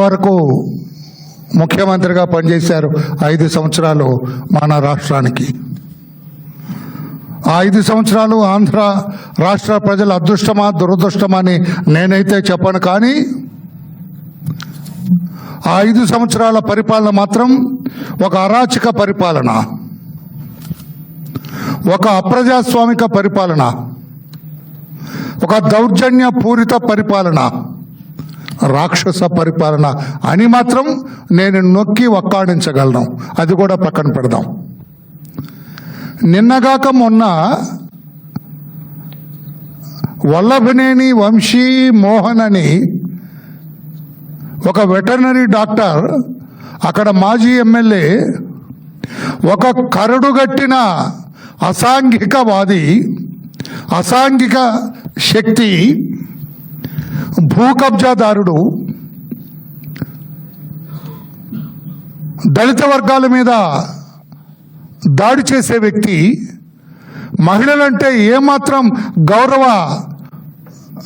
వరకు ముఖ్యమంత్రిగా పనిచేశారు ఐదు సంవత్సరాలు మన రాష్ట్రానికి. ఆ ఐదు సంవత్సరాలు ఆంధ్ర రాష్ట్ర ప్రజల అదృష్టమా దురదృష్టమా అని నేనైతే చెప్పను. కానీ ఆ ఐదు సంవత్సరాల పరిపాలన మాత్రం ఒక అరాచక పరిపాలన ఒక అప్రజాస్వామిక పరిపాలన ఒక దౌర్జన్య పూరిత పరిపాలన. రాక్షస పరిపాలన అని మాత్రం నేను నొక్కి వక్కాడించగలను అది కూడా పక్కన పెడదాం. నిన్నగాక మొన్న వల్లభనేని వంశీ మోహన్ అని ఒక వెటర్నరీ డాక్టర్ అక్కడ మాజీ ఎమ్మెల్యే ఒక కరడుగట్టిన అసాంఘికవాది అసాంఘిక శక్తి భూ కబ్జాదారుడు దళిత వర్గాల మీద దాడి చేసే వ్యక్తి మహిళలంటే ఏమాత్రం గౌరవ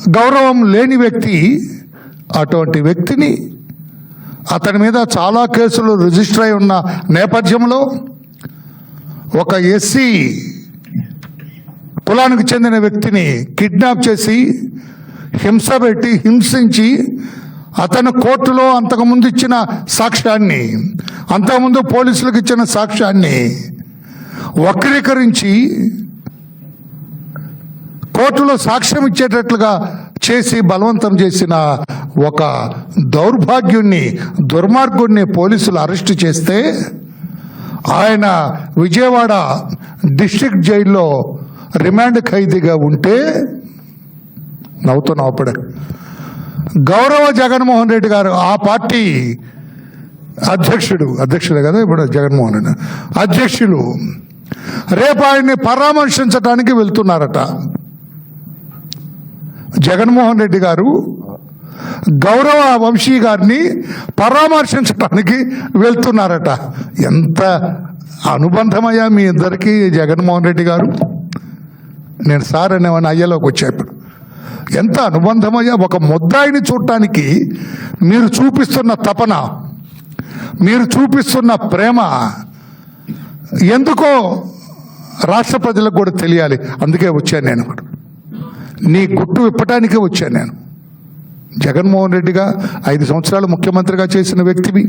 గౌరవం లేని వ్యక్తి. అటువంటి వ్యక్తిని అతని మీద చాలా కేసులు రిజిస్టర్ అయి ఉన్న నేపథ్యంలో ఒక ఎస్సీ కులానికి చెందిన వ్యక్తిని కిడ్నాప్ చేసి హింస పెట్టి హింసించి అతను కోర్టులో అంతకుముందు ఇచ్చిన సాక్ష్యాన్ని అంతకుముందు పోలీసులకు ఇచ్చిన సాక్ష్యాన్ని వక్రీకరించి కోర్టులో సాక్ష్యం ఇచ్చేటట్లుగా చేసి బలవంతం చేసిన ఒక దౌర్భాగ్యుణ్ణి దుర్మార్గుణ్ణి పోలీసులు అరెస్టు చేస్తే ఆయన విజయవాడ డిస్ట్రిక్ట్ జైల్లో రిమాండ్ ఖైదీగా ఉంటే నవ్వుతున్నావు అప్పుడే గౌరవ జగన్మోహన్ రెడ్డి గారు ఆ పార్టీ అధ్యక్షుడు అధ్యక్షుడే కదా ఇప్పుడు జగన్మోహన్ రెడ్డి. అధ్యక్షులు రేపు ఆయన్ని పరామర్శించడానికి వెళ్తున్నారట. జగన్మోహన్ రెడ్డి గారు గౌరవ వంశీ గారిని పరామర్శించడానికి వెళ్తున్నారట. ఎంత అనుబంధమయ్యా మీ ఇద్దరికి జగన్మోహన్ రెడ్డి గారు. నేను సార్ అనేవాడిని అయ్యలోకి వచ్చా ఇప్పుడు. ఎంత అనుబంధమయ్యా ఒక ముద్దాయిని చూడటానికి మీరు చూపిస్తున్న తపన మీరు చూపిస్తున్న ప్రేమ ఎందుకో రాష్ట్ర ప్రజలకు కూడా తెలియాలి. అందుకే వచ్చాను నేను నీ గుట్టు విప్పటానికే వచ్చాను నేను. జగన్మోహన్ రెడ్డిగా ఐదు సంవత్సరాలు ముఖ్యమంత్రిగా చేసిన వ్యక్తివి.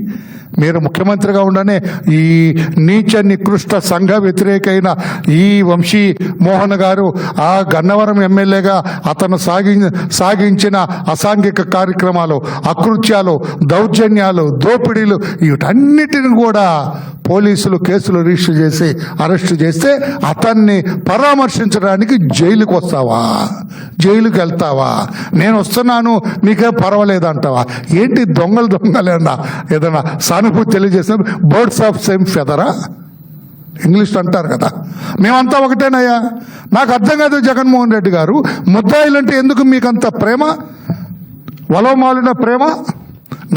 మీరు ముఖ్యమంత్రిగా ఉండనే ఈ నీచ నికృష్ట సంఘ వ్యతిరేకైన ఈ వంశీ మోహన్ గారు ఆ గన్నవరం ఎమ్మెల్యేగా అతను సాగి సాగించిన అసాంఘిక కార్యక్రమాలు అకృత్యాలు దౌర్జన్యాలు దోపిడీలు వీటన్నిటిని కూడా పోలీసులు కేసులు రిజిస్టర్ చేసి అరెస్టు చేస్తే అతన్ని పరామర్శించడానికి జైలుకు వస్తావా జైలుకి వెళ్తావా? నేను వస్తున్నాను నీకే పర్వాలేదు అంటావా? ఏంటి దొంగలు దొంగలేనా ఏదైనా సానుభూతి తెలియజేసిన బర్డ్స్ ఆఫ్ సేమ్ ఫెదరా? ఇంగ్లీష్ అంటారు కదా. మేమంతా ఒకటేనయ్యా. నాకు అర్థం కాదు జగన్మోహన్ రెడ్డి గారు. ముద్దాయిలంటే ఎందుకు మీకు అంత ప్రేమ? వలవమాలిన ప్రేమ?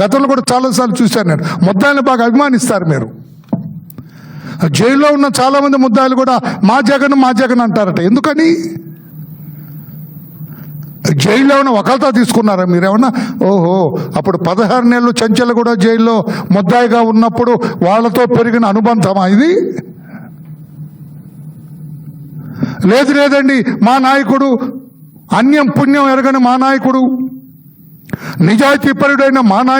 గతంలో కూడా చాలాసార్లు చూశాను నేను. ముద్దాయిని బాగా అభిమానిస్తారు మీరు. జైల్లో ఉన్న చాలామంది ముద్దాయిలు కూడా మా జగన్ మా జగన్ అంటారట. ఎందుకని? జైల్లో ఏమైనా ఒకరితో తీసుకున్నారా మీరేమన్నా? ఓహో అప్పుడు పదహారు నెలలు చెంచలు కూడా జైల్లో ముద్దాయిగా ఉన్నప్పుడు వాళ్ళతో పెరిగిన అనుబంధమా ఇది? లేదు లేదండి మా నాయకుడు అన్యం పుణ్యం ఎరగని మా నాయకుడు. నిజాయితీపరుడైన మా నాయకుడు